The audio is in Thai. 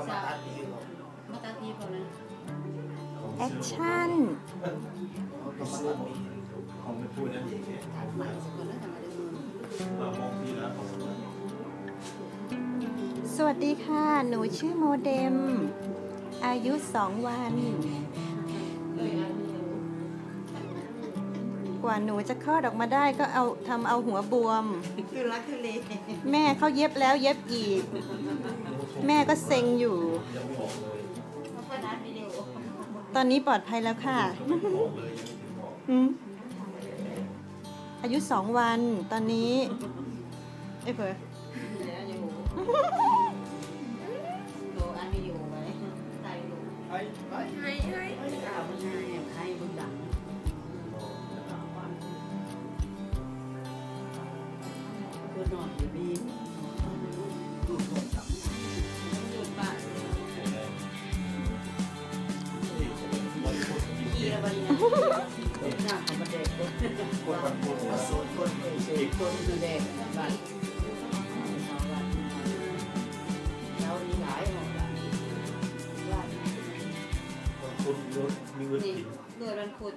เขามาตัดดีหรอมาตาทีพอนะแอคชั่นเขามาตัดดีของไม่พูดนะตัดใหม่สักคนแล้วทำอะไรมือเรามองพี่แล้วสวัสดีค่ะ หนูชื่อโมเดม อายุสองวัน กว่าหนูจะคลอดออกมาได้ก็เอาทำเอาหัวบวมคือรักคือเลแม่เขาเย็บแล้วเย็บอีก แม่ก็เซ็งอยู่ยังไม่บอกเลยมาพัฒนาวิดีโอตอนนี้ปลอดภัยแล้วค่ะยังไม่บอกเลยยังไม่ถึงบอกอืมอายุสองวันตอนนี้เอ้ยเผลอแล้วอยู่โลอันวิดีโอไว้ใส่ลงไอ้ไอ้ให้ให้ข่าวมันให้ให้บุญดัง ตัวหน่อยอยู่ดีดูดหมดจังดูดปากกี่ระบายนะหน้าของประเด็กคนคนมันพูดว่าโซนคนมีคนดูแดงบ้านเรานี่หลายหมดบ้านคนมีเงินกินเกิดวันพุธ